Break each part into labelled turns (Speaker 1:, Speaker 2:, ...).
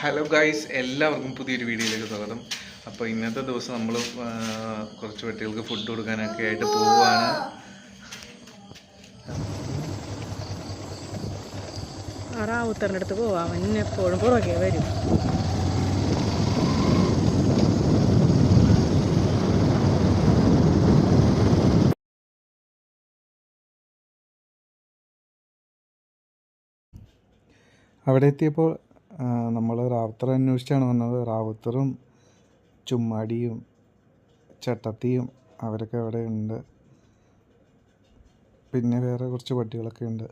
Speaker 1: Hello guys എല്ലാവർക്കും പുതിയൊരു വീഡിയോയിലേക്ക് സ്വാഗതം. അപ്പോൾ ഇന്നത്തെ ദിവസം നമ്മൾ കുറച്ച് കുട്ടികൾക്ക് ഫുഡ് കൊടുക്കാനൊക്കെ ആയിട്ട് പോവുകയാണ്
Speaker 2: റാവുത്തറിന്റെ അടുത്ത് പോവാം. എന്നെപ്പോഴും പുറകെ വരും.
Speaker 3: അവിടെ എത്തിയപ്പോൾ നമ്മൾ റാവുത്തർ അന്വേഷിച്ചാണ് വന്നത്. റാവുത്തറും ചുമ്മാടിയും ചട്ടത്തിയും അവരൊക്കെ അവിടെ ഉണ്ട്. പിന്നെ വേറെ കുറച്ച് പട്ടികളൊക്കെ ഉണ്ട്.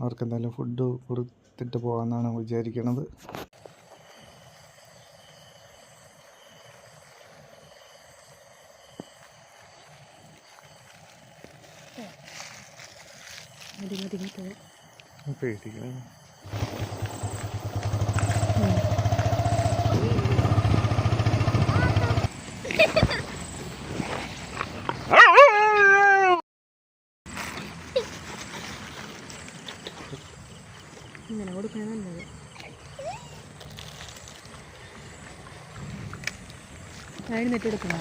Speaker 3: അവർക്ക് എന്തായാലും ഫുഡ് കൊടുത്തിട്ട് പോകാമെന്നാണ് വിചാരിക്കണത്.
Speaker 2: മതി മതി
Speaker 3: പേടിക്കണം.
Speaker 2: ഇങ്ങനെ കൊടുക്കാൻ നല്ലത്. എഴുന്നേറ്റ് എടുക്കണോ?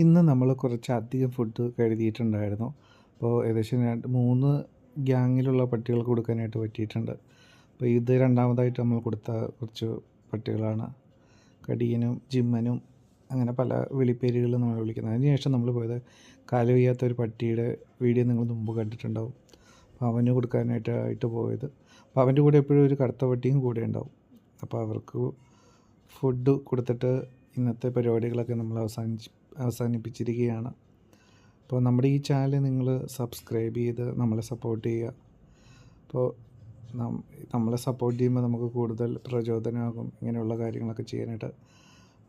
Speaker 3: ഇന്ന് നമ്മൾ കുറച്ച് അധികം ഫുഡ് കരുതിയിട്ടുണ്ടായിരുന്നു. അപ്പോൾ ഏകദേശം രണ്ട് മൂന്ന് ഗ്യാങ്ങിലുള്ള പട്ടികൾക്ക് കൊടുക്കാനായിട്ട് പറ്റിയിട്ടുണ്ട്. അപ്പോൾ ഇത് രണ്ടാമതായിട്ട് നമ്മൾ കൊടുത്ത കുറച്ച് പട്ടികളാണ്. കടിയനും ജിമ്മനും അങ്ങനെ പല വിളിപ്പേരുകൾ നമ്മൾ വിളിക്കുന്നത്. അതിനുശേഷം നമ്മൾ പോയത് കാൽ വയ്യാത്ത ഒരു പട്ടിയുടെ വീഡിയോ നിങ്ങൾ മുമ്പ് കണ്ടിട്ടുണ്ടാവും. അപ്പോൾ അവന് കൊടുക്കാനായിട്ടായിട്ട് പോയത്. അപ്പോൾ അവന്റെ കൂടെ എപ്പോഴും ഒരു കറുത്ത പട്ടിയും കൂടെ ഉണ്ടാവും. അപ്പോൾ അവർക്ക് ഫുഡ് കൊടുത്തിട്ട് ഇന്നത്തെ പരിപാടികളൊക്കെ നമ്മൾ അവസാനിച്ച് അവസാനിപ്പിച്ചിരിക്കുകയാണ്. അപ്പോൾ നമ്മുടെ ഈ ചാനൽ നിങ്ങൾ സബ്സ്ക്രൈബ് ചെയ്ത് നമ്മളെ സപ്പോർട്ട് ചെയ്യുക. അപ്പോൾ നമ്മളെ സപ്പോർട്ട് ചെയ്യുമ്പോൾ നമുക്ക് കൂടുതൽ പ്രചോദനമാകും ഇങ്ങനെയുള്ള കാര്യങ്ങളൊക്കെ ചെയ്യാനായിട്ട്.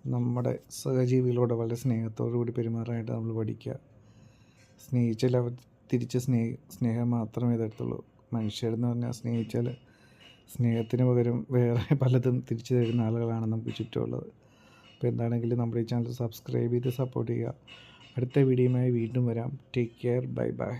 Speaker 3: നമ്മുടെ സഹജീവികളോട് വളരെ സ്നേഹത്തോടു കൂടി പെരുമാറാനായിട്ട് നമ്മൾ പഠിക്കുക. സ്നേഹിച്ചാൽ അവർ തിരിച്ച് സ്നേഹ സ്നേഹം മാത്രമേ തരത്തുള്ളൂ. മനുഷ്യരെന്ന് പറഞ്ഞാൽ സ്നേഹിച്ചാൽ സ്നേഹത്തിന് പകരം വേറെ പലതും തിരിച്ചു തരുന്ന ആളുകളാണ് നമുക്ക് ചുറ്റുമുള്ളത്. അപ്പോൾ എന്താണെങ്കിലും നമ്മുടെ ഈ ചാനൽ സബ്സ്ക്രൈബ് ചെയ്ത് സപ്പോർട്ട് ചെയ്യുക. അടുത്ത വീഡിയോയുമായി വീണ്ടും വരാം. Take care bye bye